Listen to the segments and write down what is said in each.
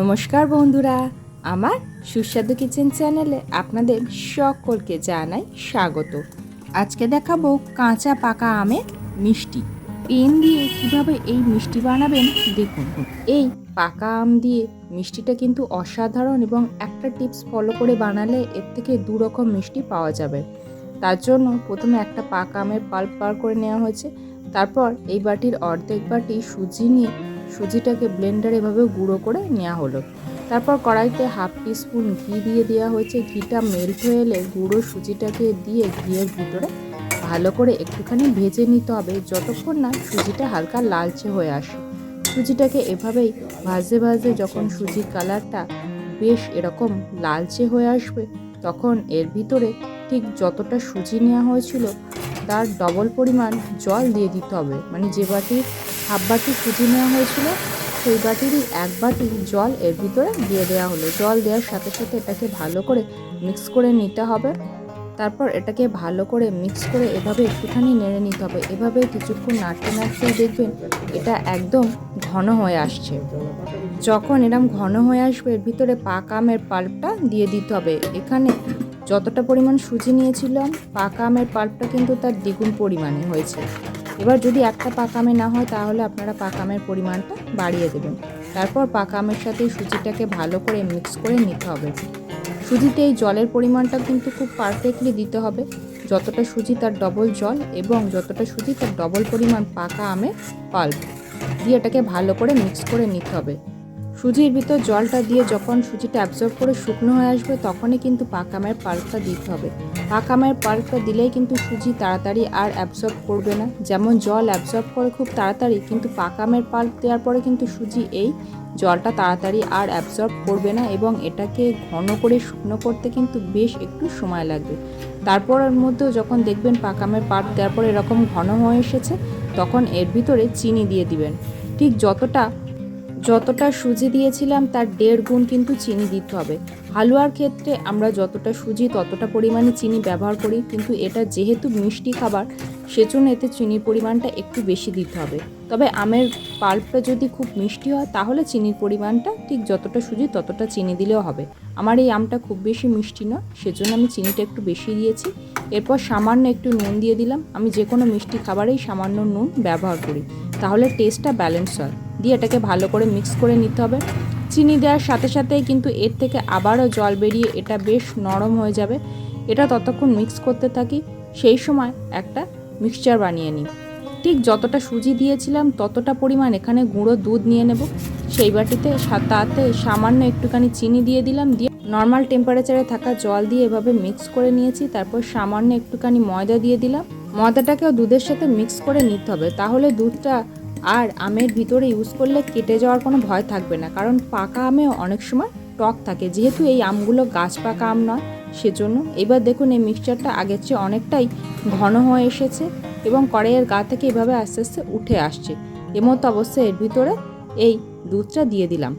নমস্কার বন্ধুরা, আমার সুস্বাদু কিচেন চ্যানেলে আপনাদের সকলকে জানাই স্বাগত। আজকে দেখাবো কাঁচা পাকা আমের মিষ্টি। পেন দিয়ে কীভাবে এই মিষ্টি বানাবেন দেখুন। এই পাকা আম দিয়ে মিষ্টিটা কিন্তু অসাধারণ এবং একটা টিপস ফলো করে বানালে এর থেকে দু রকম মিষ্টি পাওয়া যাবে। তার জন্য প্রথমে একটা পাকা আমের পাল্প বার করে নেওয়া হয়েছে। তারপর এই বাটির অর্ধেক বাটি সুজি নিয়ে সুজিটাকে ব্লেন্ডার এভাবে গুঁড়ো করে নেওয়া হলো। তারপর কড়াইতে হাফ স্পুন ঘি দিয়ে দেওয়া হয়েছে। ঘিটা মেল্ট হয়ে এলে গুঁড়ো সুজিটাকে দিয়ে ঘিয়ের ভিতরে ভালো করে একটুখানি ভেজে নিতে হবে। যতক্ষণ না সুজিটা হালকা লালচে হয়ে আসে। সুজিটাকে এভাবেই ভাজতে ভাজতে যখন সুজির কালারটা বেশ এরকম লালচে হয়ে আসবে, তখন এর ভিতরে ঠিক যতটা সুজি নেওয়া হয়েছিল, তার ডবল পরিমাণ জল দিয়ে দিতে হবে। মানে যে বাটির হাফ বাটি সুজি নেওয়া হয়েছিল। সেই বাটিরই এক বাটি জল এর ভিতরে দিয়ে দেওয়া হলো। জল দেওয়ার সাথে সাথে এটাকে ভালো করে মিক্স করে নিতে হবে। তারপর এটাকে ভালো করে মিক্স করে এভাবে একটুখানি নেড়ে নিতে হবে। এভাবে কিছুক্ষণ নাড়তে নাড়তেই দেখবেন এটা একদম ঘন হয়ে আসছে। যখন এরম ঘন হয়ে আসবে, এর ভিতরে পাকা আমের পাল্পটা দিয়ে দিতে হবে। এখানে যতটা পরিমাণ সুজি নিয়েছিলাম, পাকা আমের পাল্পটা কিন্তু তার দ্বিগুণ পরিমাণে হয়েছে। এবার যদি একটা পাকা আমে না হয়, তাহলে আপনারা পাকা আমের পরিমাণটা বাড়িয়ে দেবেন। তারপর পাকা আমের সাথে সুজিটাকে ভালো করে মিক্স করে নিতে হবে। সুজিতে এই জলের পরিমাণটা কিন্তু খুব পারফেক্টলি দিতে হবে। যতটা সুজি তার ডবল জল এবং যতটা সুজি তার ডবল পরিমাণ পাকা আমের পাল্প। দিয়ে এটাকে ভালো করে মিক্স করে নিতে হবে। সুজির ভিতর জলটা দিয়ে যখন সুজিটা অ্যাবজর্ব করে শুকনো হয়ে আসবে, তখনই কিন্তু পাকামের পাল্পটা দিতে হবে। পাকামের পাল্পটা দিলেই কিন্তু সুজি তাড়াতাড়ি আর অ্যাবজর্ব করবে না। যেমন জল অ্যাবজর্ব করে খুব তাড়াতাড়ি, কিন্তু পাকামের পাল্প দেওয়ার পরে কিন্তু সুজি এই জলটা তাড়াতাড়ি আর অ্যাবজর্ব করবে না এবং এটাকে ঘন করে শুকনো করতে কিন্তু বেশ একটু সময় লাগবে। তারপরের মধ্যেও যখন দেখবেন পাকামের পাল্প দেওয়ার পরে এরকম ঘন হয়ে এসেছে, তখন এর ভিতরে চিনি দিয়ে দিবেন। ঠিক যতটা যতটা সুজি দিয়েছিলাম, তার দেড় গুণ কিন্তু চিনি দিতে হবে। হালুয়ার ক্ষেত্রে আমরা যতটা সুজি, ততটা পরিমাণে চিনি ব্যবহার করি, কিন্তু এটা যেহেতু মিষ্টি খাবার, সেজন্য এতে চিনির পরিমাণটা একটু বেশি দিতে হবে। তবে আমের পাল্পটা যদি খুব মিষ্টি হয়, তাহলে চিনির পরিমাণটা ঠিক যতটা সুজি, ততটা চিনি দিলেও হবে। আমার এই আমটা খুব বেশি মিষ্টি নয়, সেজন্য আমি চিনিটা একটু বেশি দিয়েছি। এরপর সামান্য একটু নুন দিয়ে দিলাম। আমি যে কোনো মিষ্টি খাবারেই সামান্য নুন ব্যবহার করি। তাহলে টেস্টটা ব্যালেন্স হয়। দিয়ে এটাকে ভালো করে মিক্স করে নিতে হবে। চিনি দেওয়ার সাথে সাথেই কিন্তু এর থেকে আবারও জল বেরিয়ে এটা বেশ নরম হয়ে যাবে। এটা ততক্ষণ মিক্স করতে থাকি, সেই সময় একটা মিক্সচার বানিয়ে নিই। ঠিক যতটা সুজি দিয়েছিলাম, ততটা পরিমাণ এখানে গুঁড়ো দুধ নিয়ে নেব। সেই বাটিতে তাতে সামান্য একটুখানি চিনি দিয়ে দিলাম, দিয়ে নর্মাল টেম্পারেচারে থাকা জল দিয়ে এভাবে মিক্স করে নিয়েছি। তারপর সামান্য একটুখানি ময়দা দিয়ে দিলাম। ময়দাটাকেও দুধের সাথে মিক্স করে নিতে হবে। তাহলে দুধটা আর আমের ভিতরে ইউজ করলে কেটে যাওয়ার কোনো ভয় থাকবে না। কারণ পাকা আমেও অনেক সময় টক থাকে। যেহেতু এই আমগুলো গাছ পাকা আম নয়, সেজন্য এবার দেখুন এই মিক্সচারটা আগের চেয়ে অনেকটাই ঘন হয়ে এসেছে এবং কড়াইয়ের গা থেকে এভাবে আস্তে আস্তে উঠে আসছে। এমতো অবস্থায় এর ভিতরে এই দুধটা দিয়ে দিলাম।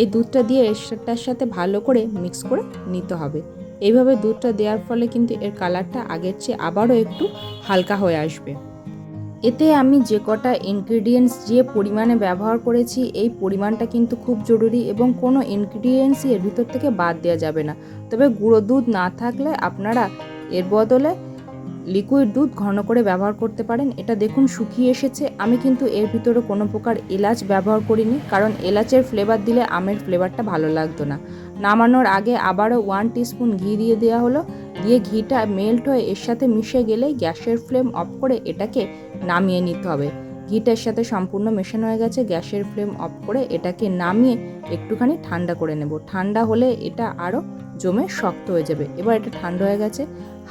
এই দুধটা দিয়ে এরটার সাথে ভালো করে মিক্স করে নিতে হবে। এইভাবে দুধটা দেওয়ার ফলে কিন্তু এর কালারটা আগের চেয়ে আবারও একটু হালকা হয়ে আসবে। এতে আমি যে কটা ইনগ্রিডিয়েন্টস যে পরিমাণে ব্যবহার করেছি, এই পরিমাণটা কিন্তু খুব জরুরি এবং কোনো ইনগ্রিডিয়েন্টসই এর ভিতর থেকে বাদ দেওয়া যাবে না। তবে গুঁড়ো দুধ না থাকলে আপনারা এর বদলে লিকুইড দুধ ঘন করে ব্যবহার করতে পারেন। এটা দেখুন শুকিয়ে এসেছে। আমি কিন্তু এর ভিতরে কোনো প্রকার এলাচ ব্যবহার করিনি, কারণ এলাচের ফ্লেভার দিলে আমের ফ্লেভারটা ভালো লাগতো না। নামানোর আগে আবারও ওয়ান টিস্পুন ঘি দিয়ে দেওয়া হলো। দিয়ে ঘিটা মেল্ট হয়ে এর সাথে মিশে গেলেই গ্যাসের ফ্লেম অফ করে এটাকে নামিয়ে নিতে হবে। ঘিটার সাথে সম্পূর্ণ মেশানো হয়ে গেছে, গ্যাসের ফ্লেম অফ করে এটাকে নামিয়ে একটুখানি ঠান্ডা করে নেব। ঠান্ডা হলে এটা আরও জমে শক্ত হয়ে যাবে। এবার এটা ঠান্ডা হয়ে গেছে।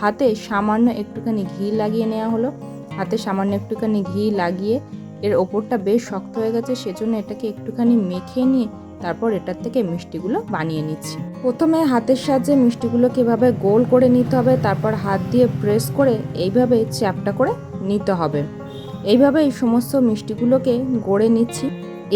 হাতে সামান্য একটুখানি ঘি লাগিয়ে নেওয়া হলো। হাতে সামান্য একটুখানি ঘি লাগিয়ে এর ওপরটা বেশ শক্ত হয়ে গেছে, সেজন্য এটাকে একটুখানি মেখে নিয়ে তারপর এটার থেকে মিষ্টিগুলো বানিয়ে নিচ্ছি। প্রথমে হাতের সাহায্যে মিষ্টিগুলো এভাবে গোল করে নিতে হবে, তারপর হাত দিয়ে প্রেস করে এইভাবে চ্যাপটা করে নিতে হবে। এইভাবে এই সমস্ত মিষ্টিগুলোকে গড়ে নিচ্ছি।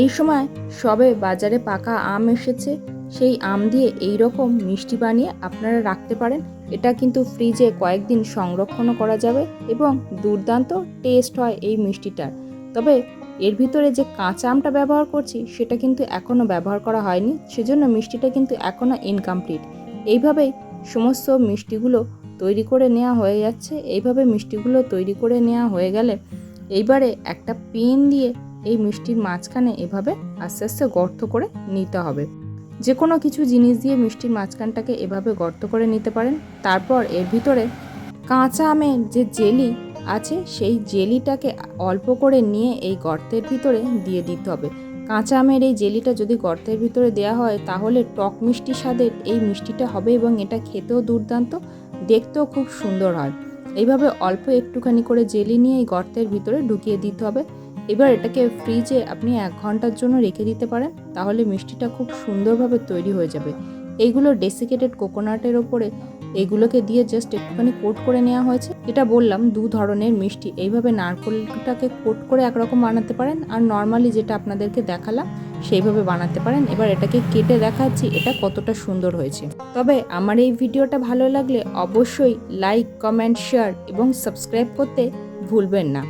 এই সময় সবে বাজারে পাকা আম এসেছে, সেই আম দিয়ে এই রকম মিষ্টি বানিয়ে আপনারা রাখতে পারেন। এটা কিন্তু ফ্রিজে কয়েকদিন সংরক্ষণও করা যাবে এবং দুর্দান্ত টেস্ট হয় এই মিষ্টিটার। তবে এর ভিতরে যে কাঁচা আমটা ব্যবহার করছি, সেটা কিন্তু এখনও ব্যবহার করা হয়নি, সেজন্য মিষ্টিটা কিন্তু এখনও ইনকমপ্লিট এইভাবেই সমস্ত মিষ্টিগুলো তৈরি করে নেওয়া হয়ে যাচ্ছে। এইভাবে মিষ্টিগুলো তৈরি করে নেওয়া হয়ে গেলে এইবারে একটা পেন দিয়ে এই মিষ্টির মাঝখানে এভাবে আস্তে আস্তে গর্ত করে নিতে হবে। যে কোনো কিছু জিনিস দিয়ে মিষ্টির মাঝখানটাকে এভাবে গর্ত করে নিতে পারেন। তারপর এর ভিতরে কাঁচা আমের যে জেলি আছে, সেই জেলিটাকে অল্প করে নিয়ে এই গর্তের ভিতরে দিয়ে দিতে হবে। কাঁচা আমের এই জেলিটা যদি গর্তের ভিতরে দেওয়া হয়, তাহলে টক মিষ্টি স্বাদের এই মিষ্টিটা হবে এবং এটা খেতেও দুর্দান্ত, দেখতেও খুব সুন্দর হয়। এইভাবে অল্প একটুখানি করে জেলি নিয়ে এই গর্তের ভিতরে ঢুকিয়ে দিতে হবে। এবার এটাকে ফ্রিজে আপনি এক ঘণ্টার জন্য রেখে দিতে পারেন, তাহলে মিষ্টিটা খুব সুন্দরভাবে তৈরি হয়ে যাবে। এইগুলো ডেসিকেটেড কোকোনাটের ওপরে এগুলোকে দিয়ে জাস্ট একটুখানি কোট করে নেওয়া হয়েছে। এটা বললাম, দু ধরনের মিষ্টি। এইভাবে নারকোলটাকে কোট করে একরকম বানাতে পারেন আর নর্মালি যেটা আপনাদেরকে দেখালাম, সেইভাবে বানাতে পারেন। এবার এটাকে কেটে দেখাচ্ছি, এটা কতটা সুন্দর হয়েছে। তবে আমার এই ভিডিওটা ভালো লাগলে অবশ্যই লাইক কমেন্ট শেয়ার এবং সাবস্ক্রাইব করতে ভুলবেন না।